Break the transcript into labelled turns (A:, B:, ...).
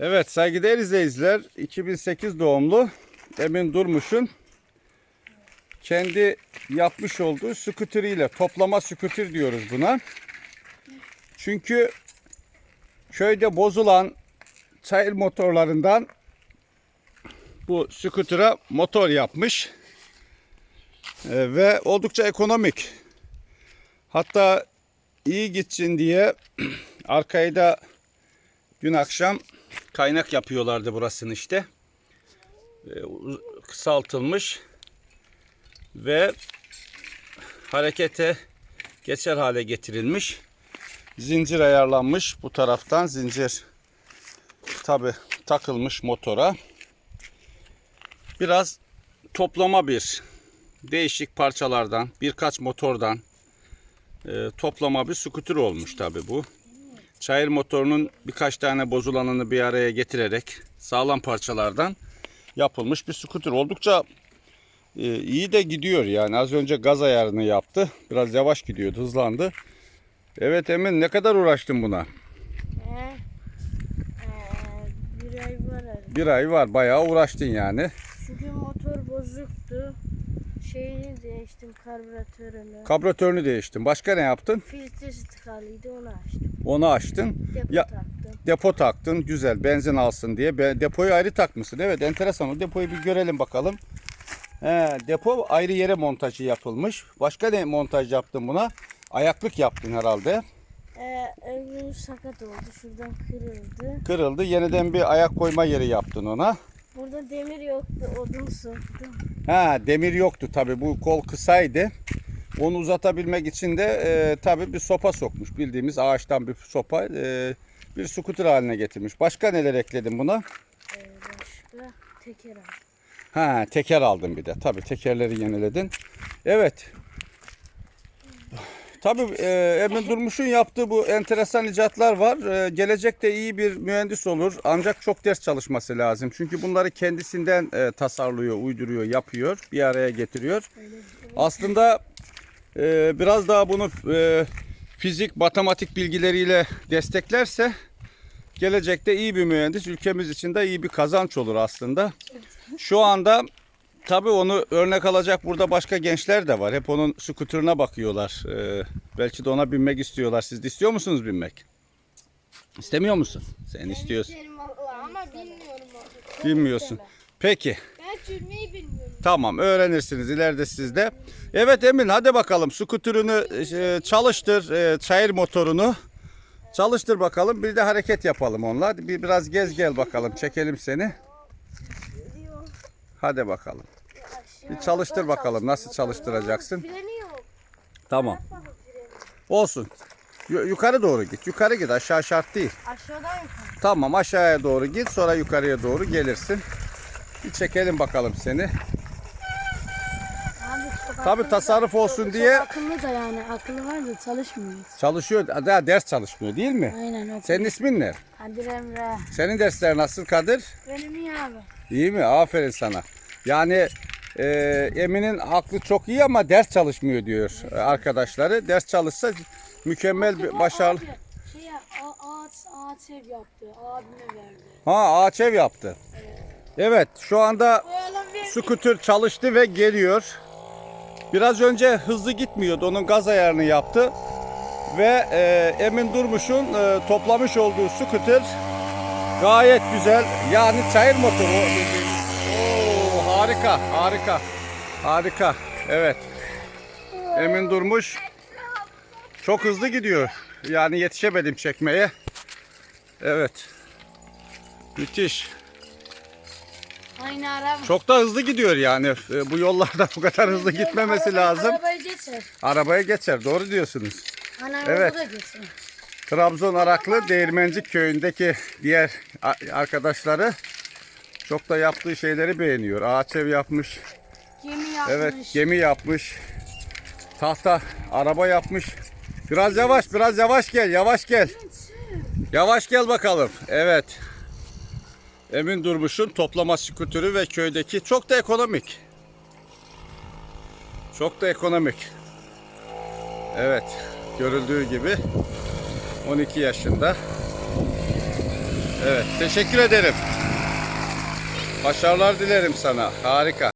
A: Evet saygıdeğer izleyiciler 2008 doğumlu Emin Durmuş'un kendi yapmış olduğu skuteriyle toplama skuteri diyoruz buna. Çünkü köyde bozulan çayır motorlarından bu skutura motor yapmış. Ee, ve oldukça ekonomik. Hatta iyi gitsin diye arkayı da dün akşam kaynak yapıyorlardı burasını işte. Ee, kısaltılmış ve harekete geçer hale getirilmiş. Zincir ayarlanmış bu taraftan zincir tabi takılmış motora. Biraz toplama bir değişik parçalardan birkaç motordan e, toplama bir skuter olmuş tabi bu. Çayır motorunun birkaç tane bozulanını bir araya getirerek sağlam parçalardan yapılmış bir skuter. Oldukça e, iyi de gidiyor yani. Az önce gaz ayarını yaptı. Biraz yavaş gidiyordu, hızlandı. Evet Emin ne kadar uğraştın buna?
B: Ee, ee, bir ay var herhalde.
A: Bir ay var bayağı uğraştın yani.
B: Çünkü motor bozuktu. Şeyini değiştim karbüratörünü.
A: Kabratörünü değiştin. Başka ne yaptın?
B: Filtresi tıkalıydı onu açtım.
A: Onu açtın.
B: Depo
A: Ya-
B: taktım.
A: Depo taktın. Güzel benzin alsın diye. Be- Depoyu ayrı takmışsın. Evet enteresan. O depoyu bir görelim bakalım. He, depo ayrı yere montajı yapılmış. Başka ne montaj yaptın buna? Ayaklık yaptın herhalde.
B: Ee, öbürü sakat oldu. Şuradan kırıldı.
A: Kırıldı. Yeniden bir ayak koyma yeri yaptın ona.
B: Burada demir yoktu. Odun soktum.
A: Ha demir yoktu tabi bu kol kısaydı. Onu uzatabilmek için de e, tabi bir sopa sokmuş. Bildiğimiz ağaçtan bir sopa e, bir skuter haline getirmiş. Başka neler ekledin buna?
B: Ee, başka teker aldım.
A: Ha teker aldın bir de. Tabi tekerleri yeniledin. Evet. Tabi e, Emin Durmuş'un yaptığı bu enteresan icatlar var. E, gelecekte iyi bir mühendis olur. Ancak çok ders çalışması lazım. Çünkü bunları kendisinden e, tasarlıyor, uyduruyor, yapıyor. Bir araya getiriyor. Aslında e, biraz daha bunu e, fizik, matematik bilgileriyle desteklerse gelecekte iyi bir mühendis, ülkemiz için de iyi bir kazanç olur aslında. Şu anda tabii onu örnek alacak burada başka gençler de var. Hep onun skuterına bakıyorlar. E, belki de ona binmek istiyorlar. Siz de istiyor musunuz binmek? İstemiyor musun? Sen istiyorsun.
C: İsterim valla ama bilmiyorum.
A: Bilmiyorsun. Peki.
C: Ben sürmeyi bilmiyorum.
A: Tamam öğrenirsiniz ileride siz de. Evet Emin hadi bakalım skuterını e, çalıştır e, çayır motorunu. Çalıştır bakalım bir de hareket yapalım onunla. Bir biraz gez gel bakalım çekelim seni. Hadi bakalım. Bir çalıştır bakalım nasıl çalıştıracaksın.
C: Freni yok.
A: Tamam. Olsun. Yu- yukarı doğru git. Yukarı git aşağı şart değil.
B: Aşağıdan yukarı.
A: Tamam aşağıya doğru git sonra yukarıya doğru gelirsin. Bir çekelim bakalım seni.
B: Abi çok
A: Tabi
B: akıllı
A: tasarruf olsun
B: çok
A: diye
B: akıllı da yani. Akıllı var da çalışmıyor.
A: çalışıyor. Daha ders çalışmıyor değil mi?
B: Aynen o.
A: Senin ismin ne?
B: Kadir Emre.
A: Senin dersler nasıl Kadir?
B: Benim iyi abi.
A: İyi mi? Aferin sana. Yani e, Emin'in aklı çok iyi ama ders çalışmıyor diyor arkadaşları. Ders çalışsa mükemmel bir başarılı.
B: Abi, Şey ağaç, ağaç ev yaptı. Abime verdi.
A: Ha ağaç ev yaptı. Evet şu anda skuter çalıştı ve geliyor. Biraz önce hızlı gitmiyordu. Onun gaz ayarını yaptı. Ve e, Emin Durmuş'un e, toplamış olduğu skuter gayet güzel. Yani çayır motoru. Harika, harika. Harika. Evet. Emin Durmuş çok hızlı gidiyor. Yani yetişemedim çekmeye. Evet. Müthiş.
B: Aynı araba.
A: Çok da hızlı gidiyor yani. E, Bu yollarda bu kadar hızlı gitmemesi lazım.
B: Arabayı geçer.
A: Arabaya geçer. Doğru diyorsunuz.
B: Ana
A: Evet. Trabzon Araklı Değirmencik köyündeki diğer arkadaşları çok da yaptığı şeyleri beğeniyor. Ağaç ev yapmış.
B: Gemi yapmış.
A: Evet, gemi yapmış. Tahta araba yapmış. Biraz yavaş, biraz yavaş gel, yavaş gel. Yavaş gel bakalım. Evet. Emin Durmuş'un toplama skutürü ve köydeki çok da ekonomik. Çok da ekonomik. Evet, görüldüğü gibi 12 yaşında. Evet, teşekkür ederim. Başarılar dilerim sana. Harika.